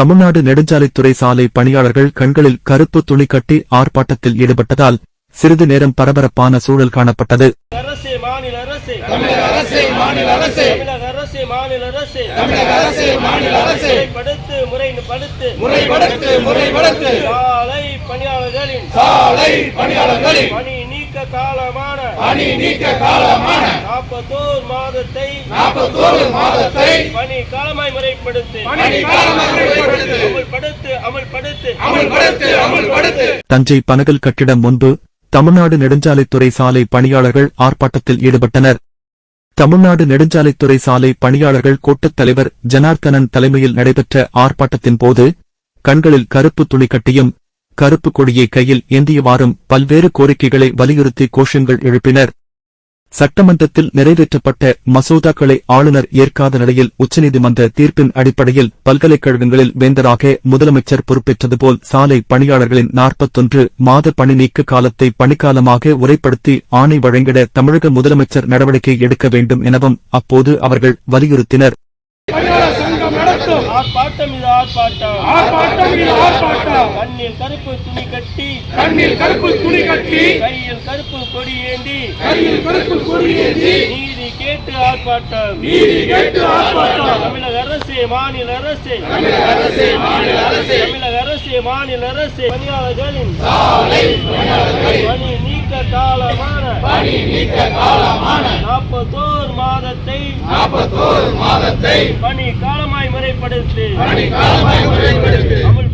தமிழ்நாடு நெடுஞ்சாலைத்துறை சாலை பணியாளர்கள் கண்களில் கருப்பு துணி கட்டி ஆர்ப்பாட்டத்தில் ஈடுபட்டதால் சிறிது நேரம் பரபரப்பான சூழல் காணப்பட்டது. பணி நீக்க காலமான பணி நீக்க காலமான நாற்பத்தோரு மாதத்தை நாற்பத்தோரு மாதத்தை பணி காலமாய் முறைப்படுத்து. பணி காலமாக முறைப்படுத்து. அமல்படுத்து அமல்படுத்து. அமல்படுத்து அமல்படுத்து. தஞ்சை பனகல் கட்டிடம் முன்பு தமிழ்நாடு நெடுஞ்சாலைத்துறை சாலை பணியாளர்கள் ஆர்ப்பாட்டத்தில் ஈடுபட்டனர். தமிழ்நாடு நெடுஞ்சாலைத்துறை சாலை பணியாளர்கள் கூட்டத் தலைவர் ஜனார்த்தனன் தலைமையில் நடைபெற்ற ஆர்ப்பாட்டத்தின் போது கண்களில் கருப்பு துணி கட்டியும் கருப்பு கொடியை கையில் ஏந்தியவாறும் பல்வேறு கோரிக்கைகளை வலியுறுத்தி கோஷங்கள் எழுப்பினர். சட்டமன்றத்தில் நிறைவேற்றப்பட்ட மசோதாக்களை ஆளுநர் ஏற்காத நிலையில் உச்சநீதிமன்ற தீர்ப்பின் அடிப்படையில் பல்கலைக்கழகங்களில் வேந்தராக முதலமைச்சர் பொறுப்பேற்றது போல் சாலை பணியாளர்களின் நாற்பத்தொன்று மாத பணி நீக்க காலத்தை பணிக்காலமாக உரைப்படுத்தி ஆணை வழங்கிட தமிழக முதலமைச்சர் நடவடிக்கை எடுக்க வேண்டும் எனவும் அப்போது அவர்கள் வலியுறுத்தினர். பணியாளர் சங்கம் நடத்தும். ஆர்ப்பாட்டம் இது ஆர்ப்பாட்டம். ஆர்ப்பாட்டம் இது ஆர்ப்பாட்டம். கண்ணில் கருப்பு துணி கட்டி. கண்ணில் கருப்பு துணி கட்டி. கையில் கருப்பு கொடி ஏந்தி கையில் கருப்பு கொடி ஏந்தி நீதி கேட்டு ஆர்ப்பாட்டம். நீதி கேட்டு ஆர்ப்பாட்டம். தமிழக அரசே மாநில அரசே. தமிழக அரசே மாநில அரசே. தமிழக அரசே மாநில அரசே. பணியாளர்களின் சாலை பணி நீக்க காலமான பணி நீக்க காலமான நாற்பத்தோரு மாதத்தை நாற்பத்தோரு மாதத்தை பணி காலமாய் முறைப்படுத்து. பணி காலமாக முறைப்படுத்து. அமல்படுத்து